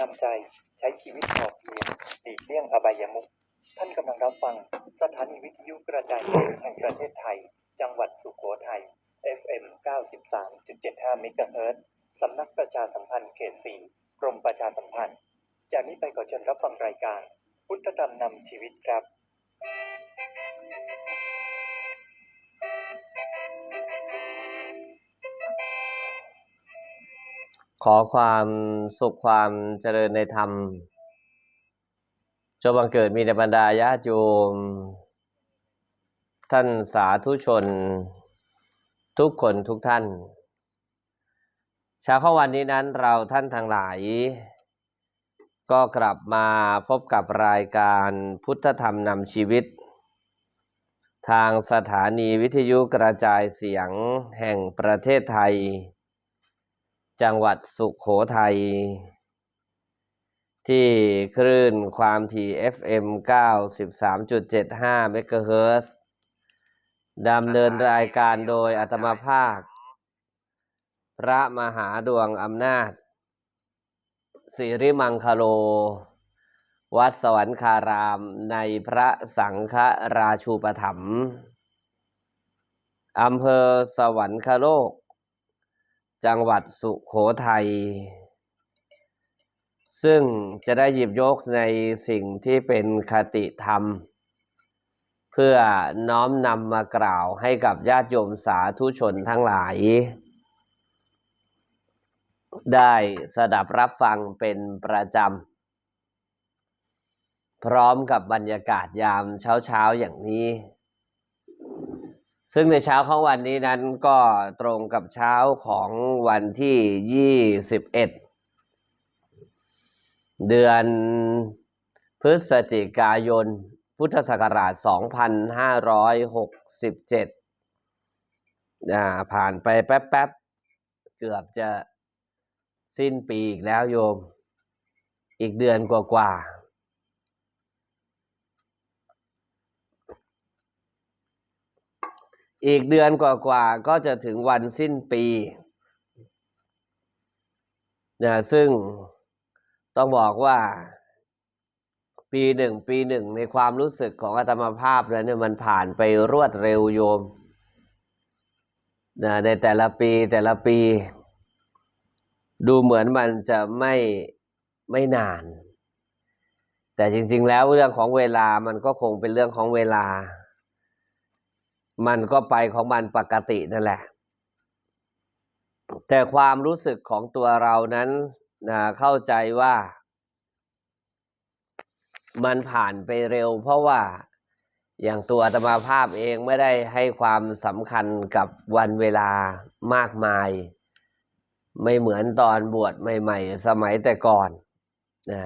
นำใจใช้ชีวิตพอเพียงหลีกเลี่ยงอบายมุขท่านกำลังรับฟังสถานีวิทยุกระจายเสียงแห่งประเทศไทย จังหวัดสุโขทัย FM 93.75เมกะเฮิรตซ์สำนักประชาสัมพันธ์เขต4กรมประชาสัมพันธ์ จากนี้ไปขอเชิญรับฟังรายการ พุทธธรรมนำชีวิตครับ ขอความสุขความเจริญในธรรมจงบังเกิดมีในบรรดาญาติโยม ท่านสาธุชน ทุกคนทุกท่านเช้าข้อวันนี้นั้นเราท่านทั้งหลาย ก็กลับมาพบกับรายการพุทธธรรมนำชีวิต ทางสถานีวิทยุกระจายเสียงแห่งประเทศไทย จังหวัดสุขโขทัย ที่คลื่นความถี่ FM 93.75เมกะเฮิรตซ์ดำเนินรายการโดยอัตมาภาค พระมหาดวงอำนาจ สิริมังคโล วัดสวรรคารามในพระสังฆราชูปถัมภ์อำเภอสวรรคโลก จังหวัดสุขโขทัย ซึ่งจะได้หยิบยกในสิ่งที่เป็นคติธรรม เพื่อน้อมนำมากล่าวให้กับญาติโยมสาธุชนทั้งหลาย ได้สดับรับฟังเป็นประจำ พร้อมกับบรรยากาศยามเช้าๆอย่างนี้ ซึ่งในเช้าของวันนี้นั้นก็ตรงกับเช้าของวันที่ 21 เดือนพฤศจิกายน พุทธศักราช 2567อ่าผ่านไปแป๊บๆ เกือบจะสิ้นปีอีกแล้วโยม อีกเดือนกว่าๆ อีกเดือนกว่าๆก็จะถึงวันสิ้นปีนะซึ่งต้องบอกว่า ปีหนึ่งปีหนึ่งในความรู้สึกของอาตมาภาพแล้วเนี่ยมันผ่านไปรวดเร็วโยมนะในแต่ละปีแต่ละปี ดูเหมือนมันจะไม่ไม่นาน แต่จริง ๆ แล้วเรื่องของเวลามันก็คงเป็นเรื่องของเวลา มันก็ไปของมันปกตินั่นแหละ แต่ความรู้สึกของตัวเรานั้นนะเข้าใจว่า มันผ่านไปเร็ว เพราะว่าอย่างตัวอาตมาภาพเองไม่ได้ให้ความสำคัญกับวันเวลามากมาย ไม่เหมือนตอนบวชใหม่ ๆ สมัยแต่ก่อนนะ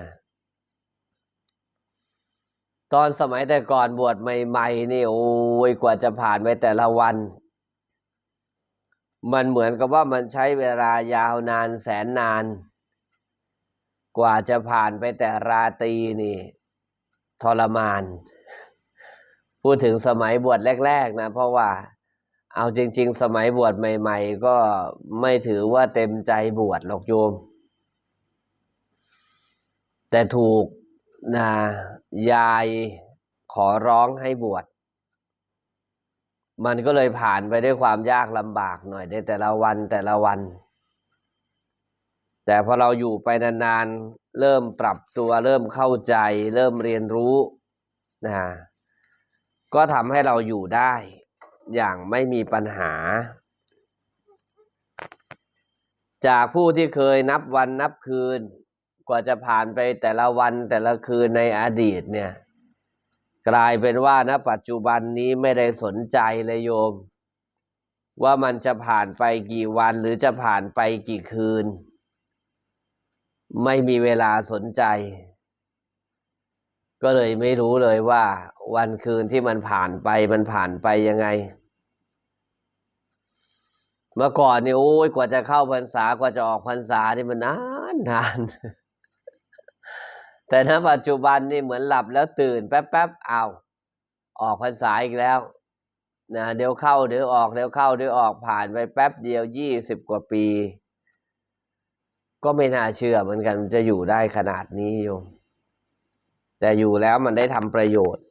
ตอนสมัยแต่ก่อนบวชใหม่ๆนี่โอ้ยกว่าจะผ่านไปแต่ละวัน มันเหมือนกับว่ามันใช้เวลายาวนานแสนนาน กว่าจะผ่านไปแต่ราตรีนี่ ทรมาน พูดถึงสมัยบวชแรก ๆ นะ เพราะว่า เอาจริง ๆ สมัยบวชใหม่ ๆ ก็ไม่ถือว่าเต็มใจบวชหรอกโยม แต่ถูก นะยายขอร้องให้บวช มันก็เลยผ่านไปด้วยความยากลำบากหน่อยในแต่ละวันแต่ละวัน แต่พอเราอยู่ไปนานๆ เริ่มปรับตัวเริ่มเข้าใจ เริ่มเรียนรู้นะก็ทำให้เราอยู่ได้อย่างไม่มีปัญหา จากผู้ที่เคยนับวันนับคืน กว่าจะผ่านไปแต่ละวันแต่ละคืนในอดีตเนี่ย กลายเป็นว่าณปัจจุบันนี้ไม่ได้สนใจเลยโยม ว่ามันจะผ่านไปกี่วันหรือจะผ่านไปกี่คืน ไม่มีเวลาสนใจ ก็เลยไม่รู้เลยว่า วันคืนที่มันผ่านไปมันผ่านไปยังไงเมื่อก่อนนี่โอ้ยกว่าจะเข้าพรรษากว่าจะออกพรรษานี่มันนานนาน แต่ณปัจจุบันนี่เหมือนหลับแล้วตื่น แป๊บๆเอาวออกพรรษาอีกแล้วนะเดี๋ยวเข้าเดี๋ยวออกเดี๋ยวเข้าเดี๋ยวออกผ่านไปแป๊บเดียวยี่สิบกว่าปี ก็ไม่น่าเชื่อเหมือนกันจะอยู่ได้ขนาดนี้โยมแต่อยู่แล้วมันได้ทำประโยชน์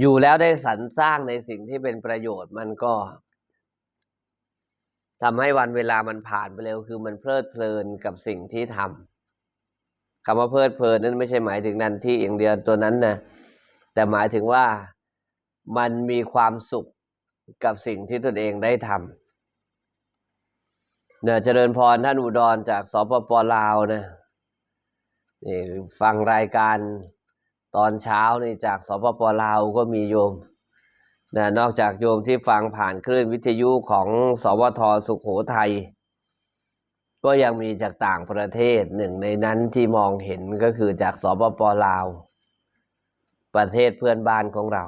อยู่แล้วได้สรรสร้างในสิ่งที่เป็นประโยชน์มันก็ ทำให้วันเวลามันผ่านไปเร็วคือมันเพลิดเพลินกับสิ่งที่ทำคำว่าเพลิดเพลินนั้นไม่ใช่หมายถึงนันที่อย่างเดียวตัวนั้นนะแต่หมายถึงว่ามันมีความสุขกับสิ่งที่ตนเองได้ทำเนี่ยเจริญพรท่านอุดรจากสปปลาวนะนี่ฟังรายการตอนเช้านี่จากสปปลาวก็มีโยม นะนอกจากโยมที่ฟังผ่านคลื่นวิทยุของสวทสุขโขทัยก็ยังมีจากต่างประเทศหนึ่งในนั้นที่มองเห็นก็คือจากสปปลาว ประเทศเพื่อนบ้านของเรา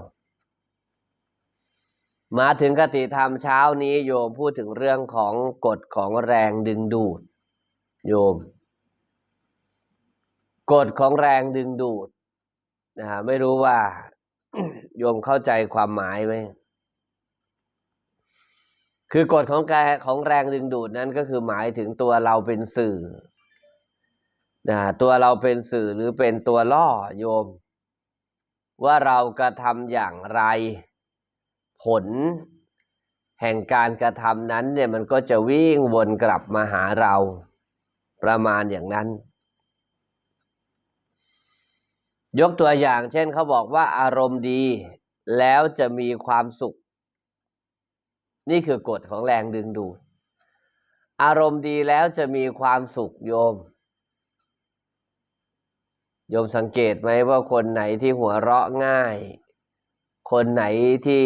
มาถึงคติธรรมเช้านี้โยมพูดถึงเรื่องของกฎของแรงดึงดูด โยม กฎของแรงดึงดูดนะฮะไม่รู้ว่า โยมเข้าใจความหมายไหมคือกฎของแกของแรงดึงดูดนั้นก็คือหมายถึงตัวเราเป็นสื่อนะตัวเราเป็นสื่อหรือเป็นตัวล่อโยม ว่าเรากระทำอย่างไร ผลแห่งการกระทำนั้นเนี่ยมันก็จะวิ่งวนกลับมาหาเราประมาณอย่างนั้น ยกตัวอย่าง เช่นเขาบอกว่าอารมณ์ดี แล้วจะมีความสุข นี่คือกฎของแรงดึงดูด อารมณ์ดีแล้วจะมีความสุขโยม โยมสังเกตไหมว่าคนไหนที่หัวเราะง่าย คนไหนที่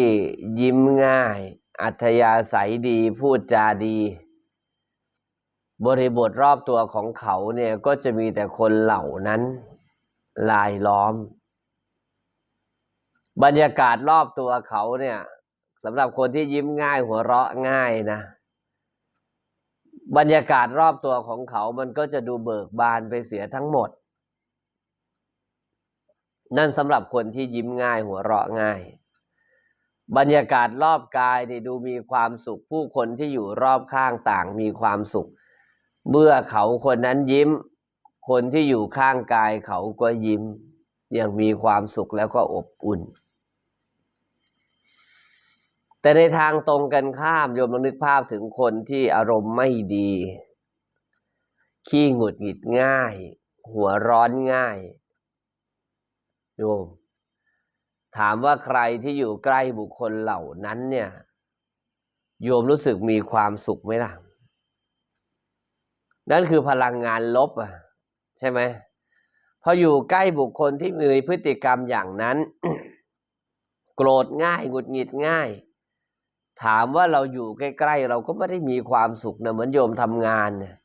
ยิ้มง่าย อัธยาศัยดีพูดจาดี บริบทรอบตัวของเขาเนี่ยก็จะมีแต่คนเหล่านั้น ลายล้อม บรรยากาศรอบตัวเขาเนี่ยสำหรับคนที่ยิ้มง่ายหัวเราะง่ายนะ บรรยากาศรอบตัวของเขามันก็จะดูเบิกบานไปเสียทั้งหมด นั่นสำหรับคนที่ยิ้มง่ายหัวเราะง่าย บรรยากาศรอบกายนี่ดูมีความสุข ผู้คนที่อยู่รอบข้างต่างมีความสุข เมื่อเขาคนนั้นยิ้ม คนที่อยู่ข้างกายเขาก็ยิ้มอย่างมีความสุขแล้วก็อบอุ่น แต่ในทางตรงกันข้ามโยมลองนึกภาพถึงคนที่อารมณ์ไม่ดี ขี้หงุดหงิดง่าย หัวร้อนง่ายโยมถามว่าใครที่อยู่ใกล้บุคคลเหล่านั้นเนี่ย โยมรู้สึกมีความสุขไหมล่ะ นั่นคือพลังงานลบอะ ใช่ไหมพออยู่ใกล้บุคคลที่มีพฤติกรรมอย่างนั้น โกรธง่ายหงุดหงิดง่าย ถามว่าเราอยู่ใกล้ๆเราก็ไม่ได้มีความสุขนะเหมือนโยมทำงานเนี่ย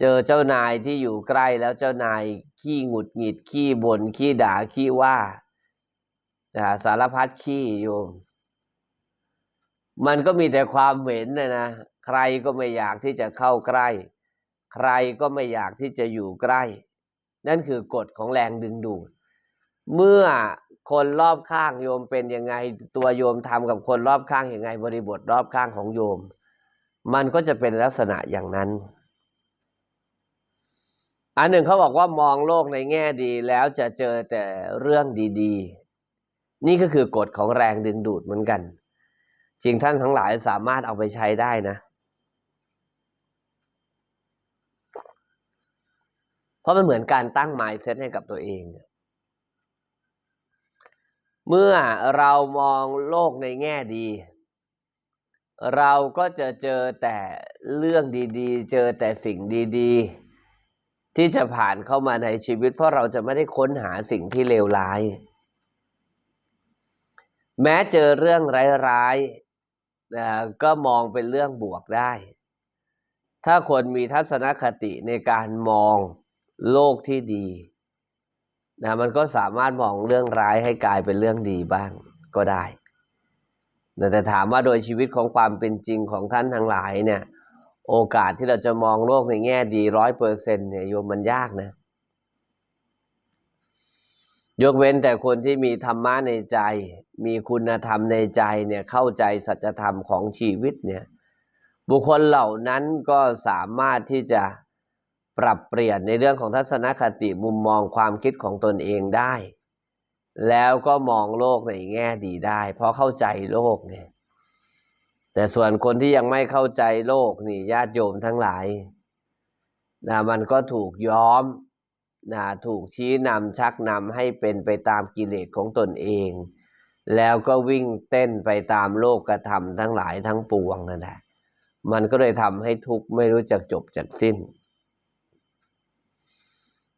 เจอเจ้านายที่อยู่ใกล้แล้วเจ้านายขี้หงุดหงิดขี้บน่นขี้ด่าขี้ว่าสารพัดขี้โยม มันก็มีแต่ความเหม็นนะนะใครก็ไม่อยากที่จะเข้าใกล้ ใครก็ไม่อยากที่จะอยู่ใกล้ นั่นคือกฎของแรงดึงดูด เมื่อคนรอบข้างโยมเป็นยังไงตัวโยมทำกับคนรอบข้างยังไงบริบทรอบข้างของโยม มันก็จะเป็นลักษณะอย่างนั้น อันหนึ่งเขาบอกว่ามองโลกในแง่ดีแล้วจะเจอแต่เรื่องดีๆ นี่ก็คือกฎของแรงดึงดูดเหมือนกันจริงท่านทั้งหลายสามารถเอาไปใช้ได้นะ เพ ราะมันเหมือนการตั้ง mindset ให้กับตัวเอง เมื่อเรามองโลกในแง่ดี เราก็จะเจอแต่เรื่องดีๆ เจอแต่สิ่งดีๆ ที่จะผ่านเข้ามาในชีวิต เพราะเราจะไม่ได้ค้นหาสิ่งที่เลวร้าย แม้เจอเรื่องร้ายๆนะก็มองเป็นเรื่องบวกได้ ถ้าคนมีทัศนคติในการมอง โลกที่ดีนะมันก็สามารถมองเรื่องร้ายให้กลายเป็นเรื่องดีบ้างก็ได้แต่ถามว่าโดยชีวิตของความเป็นจริงของท่านทั้งหลายเนี่ย โอกาสที่เราจะมองโลกในแง่ดีร้อยเปอร์เซ็นเนี่ยโยมมันยากนะ ยกเว้นแต่คนที่มีธรรมะในใจ มีคุณธรรมในใจเนี่ยเข้าใจสัจธรรมของชีวิตเนี่ย บุคคลเหล่านั้นก็สามารถที่จะ ปรับเปลี่ยนในเรื่องของทัศนคติมุมมองความคิดของตนเองได้ แล้วก็มองโลกในแง่ดีได้ เพราะเข้าใจโลกเนี่ยแต่ส่วนคนที่ยังไม่เข้าใจโลกนี่ญาติโยมทั้งหลายนะมันก็ถูกย้อมนะถูกชี้นำชักนำให้เป็นไปตามกิเลสของตนเอง แล้วก็วิ่งเต้นไปตามโลกกระทำทั้งหลายทั้งปวงนั่นแหละมันก็เลยทำให้ทุกข์ไม่รู้จักจบจากสิ้น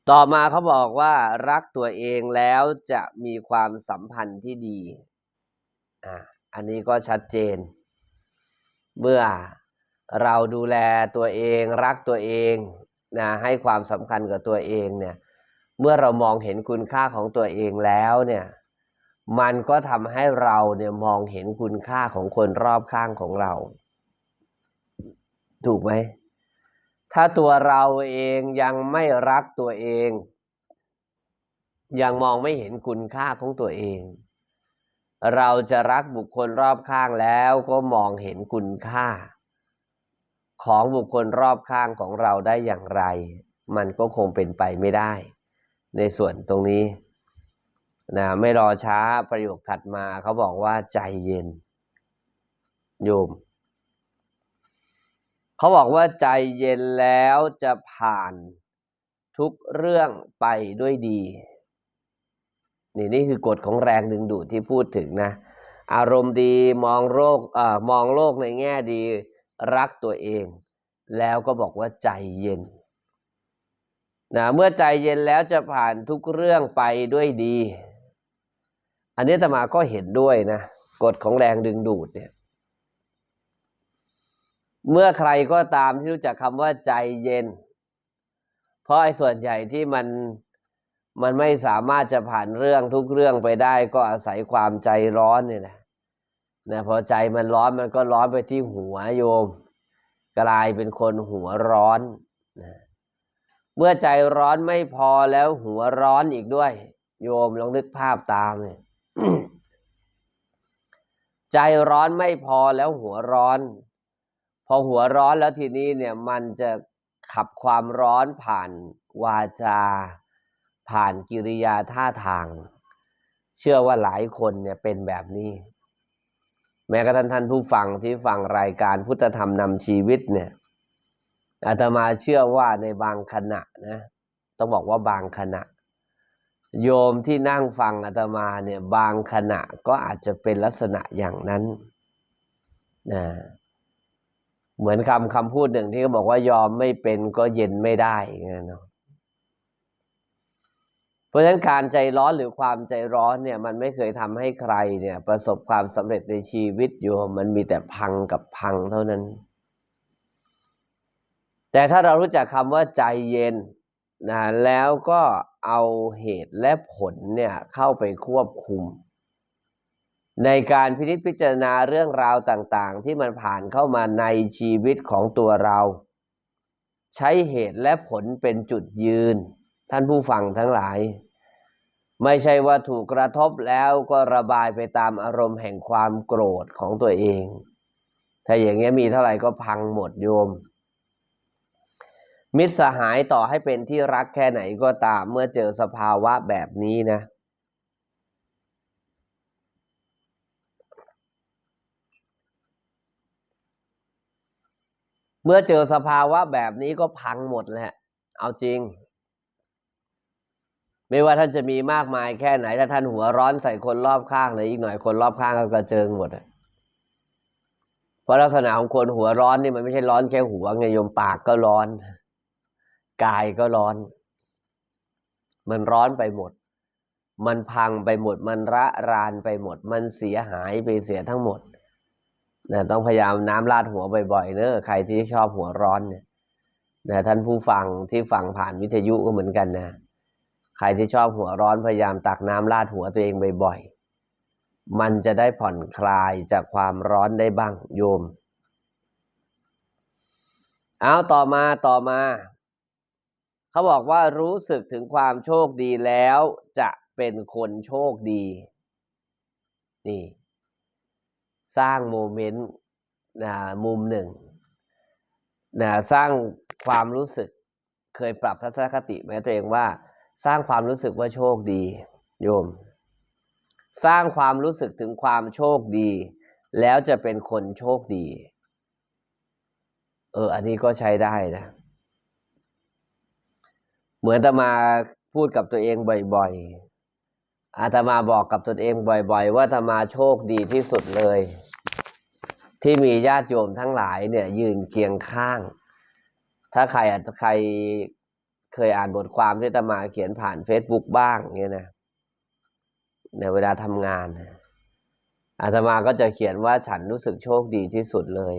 ต่อมาเขาบอกว่ารักตัวเองแล้วจะมีความสัมพันธ์ที่ดี อ่า อันนี้ก็ชัดเจน เมื่อเราดูแลตัวเองรักตัวเองนะให้ความสำคัญกับตัวเองเนี่ย เมื่อเรามองเห็นคุณค่าของตัวเองแล้วเนี่ย มันก็ทำให้เราเนี่ยมองเห็นคุณค่าของคนรอบข้างของเรา ถูกไหม ถ้าตัวเราเองยังไม่รักตัวเอง ยังมองไม่เห็นคุณค่าของตัวเอง เราจะรักบุคคลรอบข้างแล้วก็มองเห็นคุณค่า ของบุคคลรอบข้างของเราได้อย่างไร มันก็คงเป็นไปไม่ได้ ในส่วนตรงนี้นะไม่รอช้าประโยคถัดมาเขาบอกว่าใจเย็น โยม เขาบอกว่าใจเย็นแล้วจะผ่านทุกเรื่องไปด้วยดี นี่นี่คือกฎของแรงดึงดูดที่พูดถึงนะ อารมณ์ดีมองโลกเอ่อมองโลกในแง่ดีรักตัวเอง แล้วก็บอกว่าใจเย็นนะเมื่อใจเย็นแล้วจะผ่านทุกเรื่องไปด้วยดี อันนี้ตมาก็เห็นด้วยนะกฎของแรงดึงดูดเนี่ย เมื่อใครก็ตามที่รู้จักคำว่าใจเย็น เพราะไอ้ส่วนใหญ่ที่มันมันไม่สามารถจะผ่านเรื่องทุกเรื่องไปได้ ก็อาศัยความใจร้อนนี่แหละนะพอใจมันร้อนมันก็ร้อนไปที่หัวโยม กลายเป็นคนหัวร้อนนะเมื่อใจร้อนไม่พอแล้วหัวร้อนอีกด้วย โยมลองนึกภาพตามเลยใจร้อนไม่พอแล้วหัวร้อน พอหัวร้อนแล้วทีนี้เนี่ยมันจะขับความร้อนผ่านวาจา ผ่านกิริยาท่าทาง เชื่อว่าหลายคนเนี่ยเป็นแบบนี้ แม้กระทั่งท่านผู้ฟังที่ฟังรายการพุทธธรรมนำชีวิตเนี่ยอาตมาเชื่อว่าในบางขณะนะต้องบอกว่าบางขณะ โยมที่นั่งฟังอาตมาเนี่ยบางขณะก็อาจจะเป็นลักษณะอย่างนั้นนะ เหมือนคำคำพูดหนึ่งที่เขาบอกว่ายอมไม่เป็นก็เย็นไม่ได้อย่างเงี้ยเนาะเพราะฉะนั้นการใจร้อนหรือความใจร้อนเนี่ย มันไม่เคยทำให้ใครเนี่ย ประสบความสำเร็จในชีวิตโยมมันมีแต่พังกับพังเท่านั้น แต่ถ้าเรารู้จักคำว่าใจเย็นนะแล้วก็เอาเหตุและผลเนี่ยเข้าไปควบคุม ในการพินิจพิจารณาเรื่องราวต่างๆ ที่มันผ่านเข้ามาในชีวิตของตัวเรา ใช้เหตุและผลเป็นจุดยืน ท่านผู้ฟังทั้งหลาย ไม่ใช่ว่าถูกกระทบแล้วก็ระบายไปตามอารมณ์แห่งความโกรธของตัวเอง ถ้าอย่างเงี้ยมีเท่าไหร่ก็พังหมดโยม มิตรสหายต่อให้เป็นที่รักแค่ไหนก็ตามเมื่อเจอสภาวะแบบนี้นะเมื่อเจอสภาวะแบบนี้ก็พังหมดแหละ เอาจริง ไม่ว่าท่านจะมีมากมายแค่ไหน ถ้าท่านหัวร้อนใส่คนรอบข้างเลยอีกหน่อยคนรอบข้างก็กระเจิงหมดเพราะลักษณะของคนหัวร้อนนี่มันไม่ใช่ร้อนแค่หัวไงยมปากก็ร้อน กายก็ร้อน มันร้อนไปหมด มันพังไปหมด มันระรานไปหมด มันเสียหายไปเสียทั้งหมด นะต้องพยายามน้ำราดหัวบ่อยๆเนอะใครที่ชอบหัวร้อนเนี่ยนะท่านผู้ฟังที่ฟังผ่านวิทยุก็เหมือนกันนะ ใครที่ชอบหัวร้อนพยายามตักน้ำราดหัวตัวเองบ่อยๆ มันจะได้ผ่อนคลายจากความร้อนได้บ้างโยม เอาต่อมาต่อมา เขาบอกว่ารู้สึกถึงความโชคดีแล้วจะเเป็นคนโชคดี นี่ สร้างโมเมนต์นะมุมหนึ่งนะสร้างความรู้สึกเคยปรับทัศนคติไหมตัวเองว่า สร้างความรู้สึกว่าโชคดี โยม สร้างความรู้สึกถึงความโชคดี แล้วจะเป็นคนโชคดี เออ อันนี้ก็ใช้ได้นะ เหมือนอาตมาพูดกับตัวเองบ่อย ๆ อาตมาบอกกับตนเองบ่อย ๆ ว่าอาตมาโชคดีที่สุดเลย ที่มีญาติโยมทั้งหลายเนี่ย ยืนเคียงข้าง ถ้าใครอาจใครเคยอ่านบทความที่อาตมาเขียนผ่าน Facebook บ้างเนี่ยนะในเวลาทำงานอาตมาก็จะเขียนว่าฉันรู้สึกโชคดีที่สุดเลย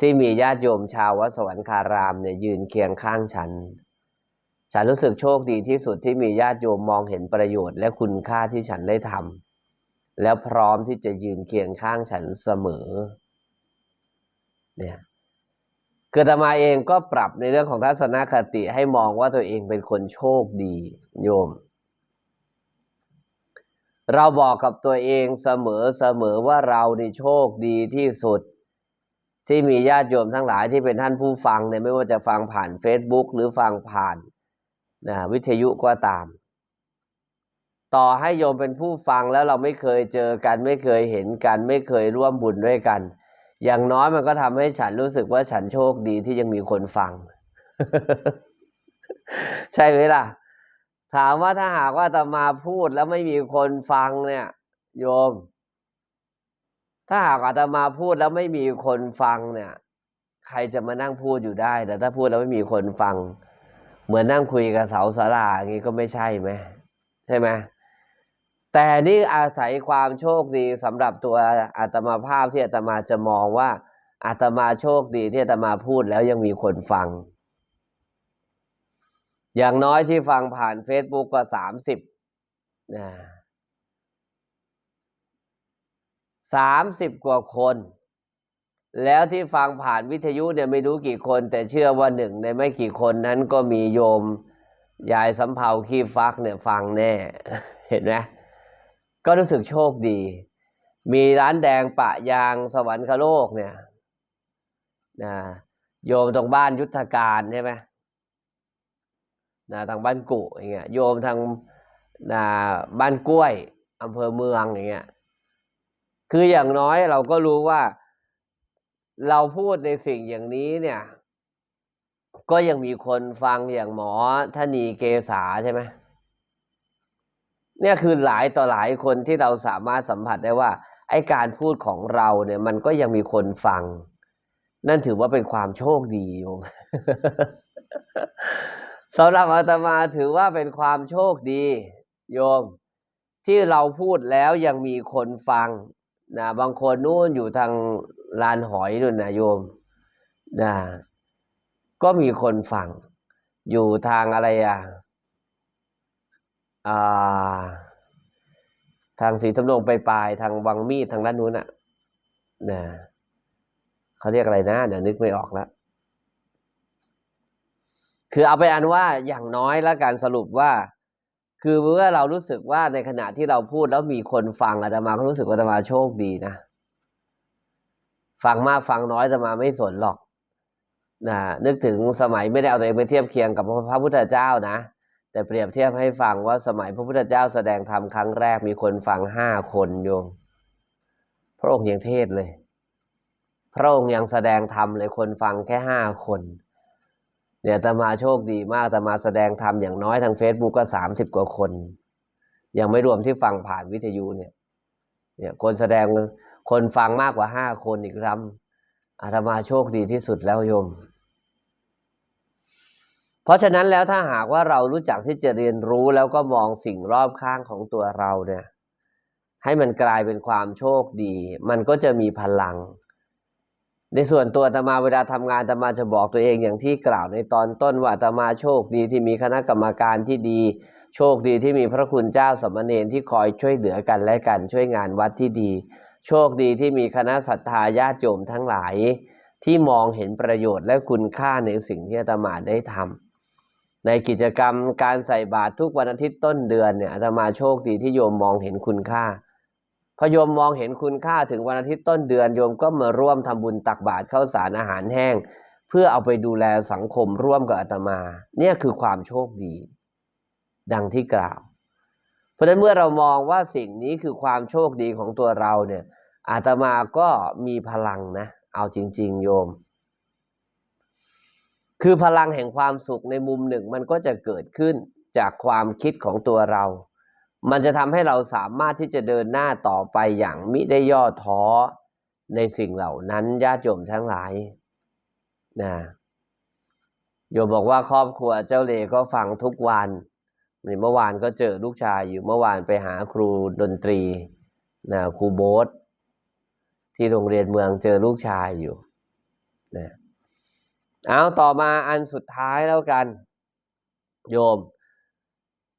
ที่มีญาติโยมชาววัดสวรรคารามเนี่ยยืนเคียงข้างฉัน ฉันรู้สึกโชคดีที่สุดที่มีญาติโยมมองเห็นประโยชน์และคุณค่าที่ฉันได้ทำแล้วพร้อมที่จะยืนเคียงข้างฉันเสมอ เนี่ยคือตมาเองก็ปรับในเรื่องของทัศนคติให้มองว่าตัวเองเป็นคนโชคดีโยม เราบอกกับตัวเองเสมอเสมอว่าเรานี่โชคดีที่สุด ที่มีญาติโยมทั้งหลายที่เป็นท่านผู้ฟังเนี่ยไม่ว่าจะฟังผ่าน Facebook หรือฟังผ่าน นะวิทยุก็ตาม ต่อให้โยมเป็นผู้ฟังแล้วเราไม่เคยเจอกัน ไม่เคยเห็นกัน ไม่เคยร่วมบุญด้วยกัน อย่างน้อยมันก็ทำให้ฉันรู้สึกว่าฉันโชคดีที่ยังมีคนฟัง ใช่ไหมล่ะ ถามว่าถ้าหากว่าตมาพูดแล้วไม่มีคนฟังเนี่ย โยม ถ้าหากอาตมาพูดแล้วไม่มีคนฟังเนี่ย ใครจะมานั่งพูดอยู่ได้ แต่ถ้าพูดแล้วไม่มีคนฟัง เหมือนนั่งคุยกับเสาสาราอย่างนี้ก็ไม่ใช่ไหมใช่ไหมแต่นี่อาศัยความโชคดีสำหรับตัวอาตมาภาพที่อาตมาจะมองว่าอาตมาโชคดีที่อาตมาพูดแล้วยังมีคนฟัง อย่างน้อยที่ฟังผ่าน Facebook ก็สามสิบนะสามสิบกว่าคน แล้วที่ฟังผ่านวิทยุเนี่ยไม่รู้กี่คน แต่เชื่อว่าหนึ่งในไม่กี่คนนั้นก็มีโยมยายสำเภาขี้ฟักเนี่ยฟังแน่ เห็นไหมก็รู้สึกโชคดี มีร้านแดงปะยางสวรรคโลกเนี่ยนะโยมตรงบ้านยุทธการใช่ไหมนะทางบ้านกุอย่างเงี้ยโยมทางนะบ้านกล้วยอำเภอเมืองอย่างเงี้ยคืออย่างน้อยเราก็รู้ว่า เราพูดในสิ่งอย่างนี้เนี่ย ก็ยังมีคนฟังอย่างหมอธนีเกษาใช่ไหมเนี่ยคือหลายต่อหลายคนที่เราสามารถสัมผัสได้ว่า ไอการพูดของเราเนี่ยมันก็ยังมีคนฟัง นั่นถือว่าเป็นความโชคดีโยมสำหรับอาตมาถือว่าเป็นความโชคดี โยม ที่เราพูดแล้วยังมีคนฟังนะบางคนนู่นอยู่ทาง ลานหอยนู่นนะโยมนะก็มีคนฟัง อยู่ทางอะไรอะอาทางสีทำนงไปปลายทางวังมีดทางด้านนู้นอะนะเขาเรียกอะไรนะ เดี๋ยวนึกไม่ออกแล้วคือเอาไปอันว่าอย่างน้อยแล้วการสรุปว่า คือเมื่อเรารู้สึกว่าในขณะที่เราพูดแล้วมีคนฟังอาตมาก็รู้สึกว่าอาตมาโชคดีนะ ฟังมากฟังน้อยอาตมาไม่สนหรอกนะนึกถึงสมัยไม่ได้เอาตัวเองไปเทียบเคียงกับพระพุทธเจ้านะ แต่เปรียบเทียบให้ฟังว่าสมัยพระพุทธเจ้าแสดงธรรมครั้งแรกมีคนฟังห้าคนโยมพระองค์ยังเทศเลย พระองค์ยังแสดงธรรมเลยคนฟังแค่ห้าคน เนี่ยอาตมาโชคดีมากอาตมาแสดงธรรมอย่างน้อยทาง Facebook ก็สามสิบกว่าคน ยังไม่รวมที่ฟังผ่านวิทยุเนี่ย เนี่ยคนแสดง คนฟังมากกว่าห้าคนอีกซ้ำอาตมาโชคดีที่สุดแล้วโยม เพราะฉะนั้นแล้วถ้าหากว่าเรารู้จักที่จะเรียนรู้แล้วก็มองสิ่งรอบข้างของตัวเราเนี่ย ให้มันกลายเป็นความโชคดี มันก็จะมีพลัง ในส่วนตัวอาตมาเวลาทำงานอาตมาจะบอกตัวเองอย่างที่กล่าวในตอนต้นว่าอาตมาโชคดีที่มีคณะกรรมการที่ดีโชคดีที่มีพระคุณเจ้าสมณเณรที่คอยช่วยเหลือกันและกันช่วยงานวัดที่ดี โชคดีที่มีคณะศรัทธาญาติโยมทั้งหลาย ที่มองเห็นประโยชน์และคุณค่าในสิ่งที่อาตมาได้ทในกิจกรรมการใส่บาตรทุกวันอาทิตย์ต้นเดือนเนี่ยอาตมาโชคดีที่โยมมองเห็นคุณค่าพอโยมมองเห็นคุณค่าถึงวันอาทิตย์ต้นเดือนโยมก็มาร่วมทำบุญตักบาตรข้าวสารอาหารแห้ง เพื่อเอาไปดูแลสังคมร่วมกับอาตมา เนี่ยคือความโชคดี ดังที่กล่าว เพราะฉะนั้นเมื่อเรามองว่าสิ่งนี้คือความโชคดีของตัวเราเนี่ย อาตมาก็มีพลังนะ เอาจริง ๆ โยม คือพลังแห่งความสุขในมุมหนึ่งมันก็จะเกิดขึ้นจากความคิดของตัวเรา มันจะทำให้เราสามารถที่จะเดินหน้าต่อไปอย่างมิได้ย่อท้อในสิ่งเหล่านั้นญาติโยมทั้งหลายนะโยมบอกว่าครอบครัวเจ้าเลก็ฟังทุกวันนี่เมื่อวานก็เจอลูกชายอยู่เมื่อวานไปหาครูดนตรีนะครูโบ๊ท ที่โรงเรียนเมืองเจอลูกชายอยู่นะเอาต่อมาอันสุดท้ายแล้วกัน โยม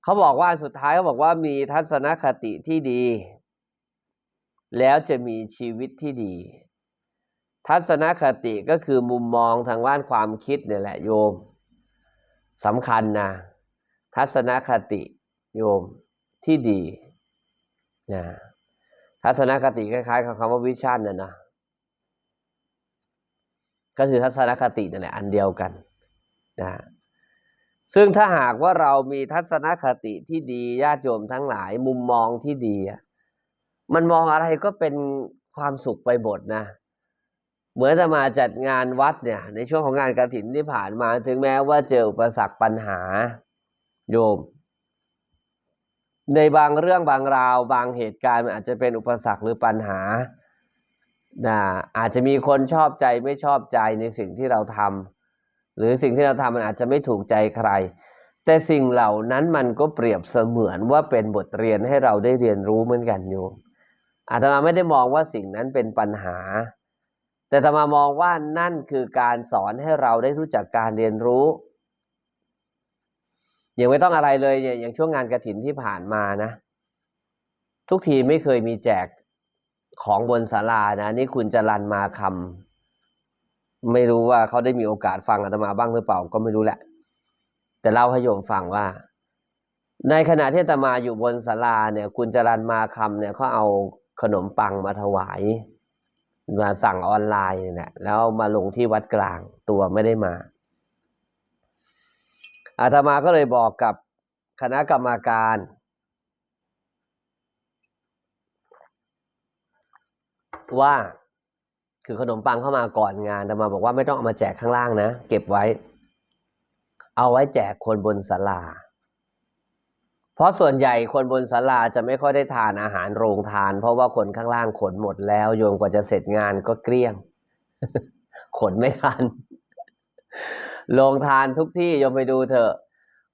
เขาบอกว่าอันสุดท้ายเขาบอกว่ามีทัศนคติที่ดี แล้วจะมีชีวิตที่ดี ทัศนคติก็คือมุมมองทางด้านความคิดเนี่ยแหละโยมสำคัญนะทัศนคติโยมที่ดีนะ ทัศนคติคล้ายๆกับคำว่าวิชั่นน่ะนะก็คือทัศนคตินั่นแหละอันเดียวกันนะซึ่งถ้าหากว่าเรามีทัศนคติที่ดีญาติโยมทั้งหลายมุมมองที่ดี มันมองอะไรก็เป็นความสุขไปหมดนะ เหมือนจะมาจัดงานวัดเนี่ย ในช่วงของงานกระถินที่ผ่านมาถึงแม้ว่าเจออุปสรรคปัญหาโยม ในบางเรื่องบางราว บางเหตุการณ์มันอาจจะเป็นอุปสรรคหรือปัญหานะอาจจะมีคนชอบใจไม่ชอบใจในสิ่งที่เราทำหรือสิ่งที่เราทำมันอาจจะไม่ถูกใจใคร แต่สิ่งเหล่านั้นมันก็เปรียบเสมือนว่าเป็นบทเรียนให้เราได้เรียนรู้เหมือนกันโยมอาตมาไม่ได้มองว่าสิ่งนั้นเป็นปัญหา แต่อาตมามองว่านั่นคือการสอนให้เราได้รู้จักการเรียนรู้ ย่างไม่ต้องอะไรเลยเนี่ยอย่างช่วงงานกระถินที่ผ่านมานะ ทุกทีไม่เคยมีแจกของบนศาลานะนี่คุณจรันมาคำไม่รู้ว่าเขาได้มีโอกาสฟังอาตมาบ้างหรือเปล่าก็ไม่รู้แหละ แต่เล่าให้โยมฟังว่า ในขณะที่อาตมาอยู่บนศาลาเนี่ย คุณจรันมาคำเนี่ยเขาเอาขนมปังมาถวาย มาสั่งออนไลน์เนี่ยแล้วมาลงที่วัดกลางตัวไม่ได้มา อาตมาก็เลยบอกกับคณะกรรมการว่าคือขนมปังเข้ามาก่อนงานแต่มาบอกว่าไม่ต้องเอามาแจกข้างล่างนะ เก็บไว้ เอาไว้แจกคนบนศาลา เพราะส่วนใหญ่คนบนศาลาจะไม่ค่อยได้ทานอาหารโรงทาน เพราะว่าคนข้างล่างขนหมดแล้วโยมกว่าจะเสร็จงานก็เกลี้ยง ขนไม่ทัน โรงทานทุกที่โยมไปดูเถอะ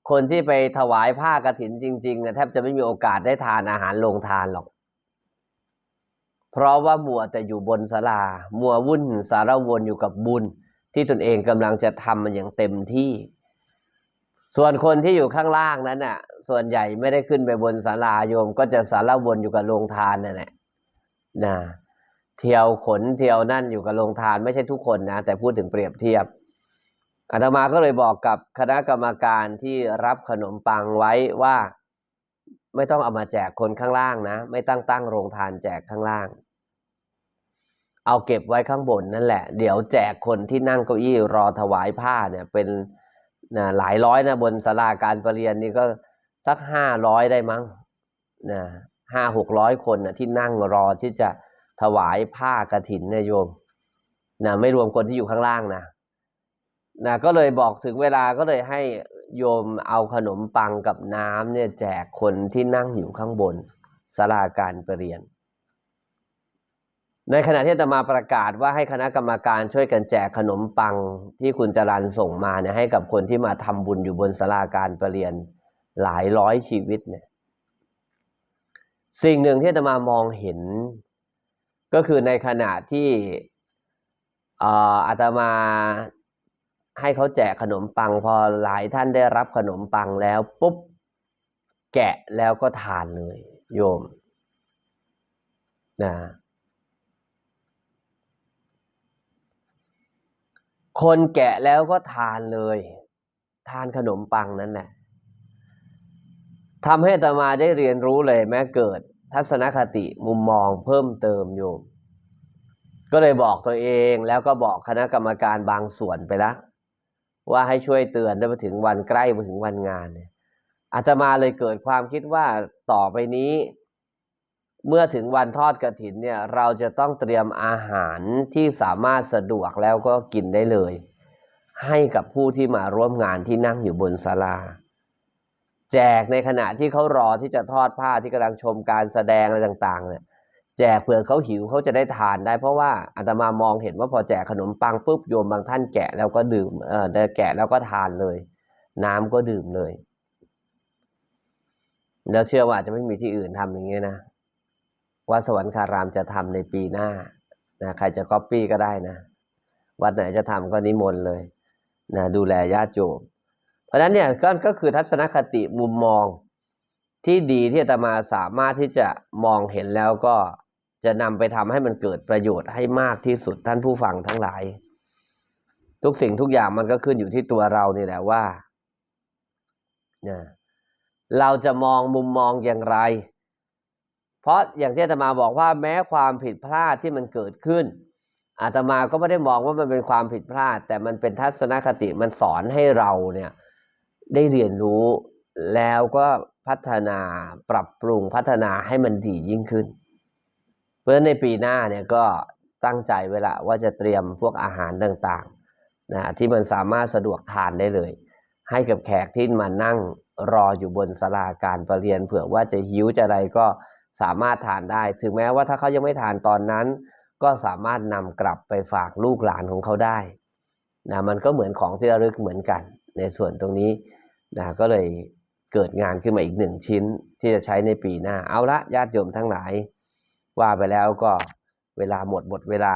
คนที่ไปถวายผ้ากรถินจริงๆอะแทบจะไม่มีโอกาสได้ทานอาหารโรงทานหรอก เพราะว่ามัวแต่อยู่บนศาลา มัววุ่นสารวนอยู่กับบุญ ที่ตนเองกำลังจะทำมันอย่างเต็มที่ ส่วนคนที่อยู่ข้างล่างนั้นน่ะ ส่วนใหญ่ไม่ได้ขึ้นไปบนศาลาโยม ก็จะสารวนอยู่กับโรงทานนั่นแหละนะเที่ยวขนเที่ยวนั่นอยู่กับโรงทานไม่ใช่ทุกคนนะ แต่พูดถึงเปรียบเทียบ อาตมาก็เลยบอกกับคณะกรรมการที่รับขนมปังไว้ว่า ไม่ต้องเอามาแจกคนข้างล่างนะ ไม่ตั้งตั้งโรงทานแจกข้างล่าง เอาเก็บไว้ข้างบนนั่นแหละ เดี๋ยวแจกคนที่นั่งเก้าอี้รอถวายผ้าเนี่ยเป็นนะหลายร้อยนะบนศาลาการประเรียนนี่ก็สักห้าร้อยได้มั้งนะห้าหกร้อยคนนะที่นั่งรอที่จะถวายผ้ากรถินนะโยมนะไม่รวมคนที่อยู่ข้างล่างนะ นะก็เลยบอกถึงเวลาก็เลยให้โยมเอาขนมปังกับน้ำเนี่ยแจกคนที่นั่งอยู่ข้างบนศาลาการประเรียน ในขณะที่อาตมาประกาศว่าให้คณะกรรมการช่วยกันแจกขนมปังที่คุณจรันส่งมาเนี่ยให้กับคนที่มาทำบุญอยู่บนศาลาการประเรียนหลายร้อยชีวิตเนี่ย สิ่งหนึ่งที่อาตมามองเห็น ก็คือในขณะที่อาตมา ให้เขาแจกขนมปังพอหลายท่านได้รับขนมปังแล้วปุ๊บแกะแล้วก็ทานเลย โยมนะคนแกะแล้วก็ทานเลย ทานขนมปังนั่นแหละทำให้ตมาได้เรียนรู้เลยแม้เกิดทัศนคติมุมมองเพิ่มเติมโยม ก็เลยบอกตัวเองแล้วก็บอกคณะกรรมการบางส่วนไปแล้ว ว่าให้ช่วยเตือนได้มาถึงวันใกล้มาถึงวันงานเนี่ยอาตมาเลยเกิดความคิดว่าต่อไปนี้ เมื่อถึงวันทอดกระถินเนี่ยเราจะต้องเตรียมอาหารที่สามารถสะดวกแล้วก็กินได้เลย ให้กับผู้ที่มาร่วมงานที่นั่งอยู่บนศาลา แจกในขณะที่เขารอที่จะทอดผ้าที่กำลังชมการแสดงอะไรต่าง ๆ เนี่ย แจกเผื่อเขาหิวเขาจะได้ทานได้ เพราะว่าอาตมามองเห็นว่าพอแจกขนมปังปุ๊บโยมบางท่านแกะแล้วก็ดื่มเออแกะแล้วก็ทานเลย น้ำก็ดื่มเลย แล้วเชื่อว่าจะไม่มีที่อื่นทำอย่างนี้นะวัดสวรรคารามจะทำในปีหน้านะใครจะก๊อปปี้ก็ได้นะวัดไหนจะทำก็นิมนต์เลยนะดูแลญาติโยมเพราะฉะนั้นเนี่ยก็ก็คือทัศนคติมุมมองที่ดีที่อาตมาสามารถที่จะมองเห็นแล้วก็ จะนำไปทำให้มันเกิดประโยชน์ให้มากที่สุดท่านผู้ฟังทั้งหลาย ทุกสิ่งทุกอย่างมันก็ขึ้นอยู่ที่ตัวเรานี่แหละว่านะเราจะมองมุมมองอย่างไร เพราะอย่างที่อาตมาบอกว่าแม้ความผิดพลาดที่มันเกิดขึ้นอาตมาก็ไม่ได้มองว่ามันเป็นความผิดพลาด แต่มันเป็นทัศนคติมันสอนให้เราเนี่ยได้เรียนรู้แล้วก็พัฒนาปรับปรุงพัฒนาให้มันดียิ่งขึ้น เพราะฉะนั้นในปีหน้าเนี่ยก็ตั้งใจไว้ละว่าจะเตรียมพวกอาหารต่างๆนะที่มันสามารถสะดวกทานได้เลย ให้กับแขกที่มานั่งรออยู่บนศาลาการประเรียนเผื่อว่าจะหิวจะอะไรก็สามารถทานได้ ถึงแม้ว่าถ้าเขายังไม่ทานตอนนั้น ก็สามารถนำกลับไปฝากลูกหลานของเขาได้นะมันก็เหมือนของที่ระลึกเหมือนกัน ในส่วนตรงนี้นะก็เลยเกิดงานขึ้นมาอีกหนึ่งชิ้นที่จะใช้ในปีหน้า เอาละญาติโยมทั้งหลาย ว่าไปแล้วก็เวลาหมดหมดเวลา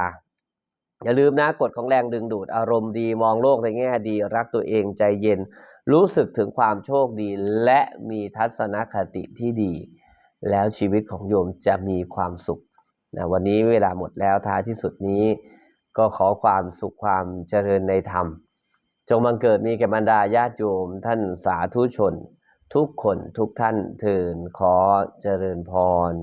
อย่าลืมนะกฎของแรงดึงดูดอารมณ์ดีมองโลกในแง่ดี รักตัวเองใจเย็น รู้สึกถึงความโชคดี และมีทัศนคติที่ดี แล้วชีวิตของโยมจะมีความสุขนะวันนี้เวลาหมดแล้วท้ายที่สุดนี้ ก็ขอความสุขความเจริญในธรรม จงบังเกิดมีแก่บรรดาญาติโยมท่านสาธุชน ทุกคนทุกท่านเทินขอเจริญพร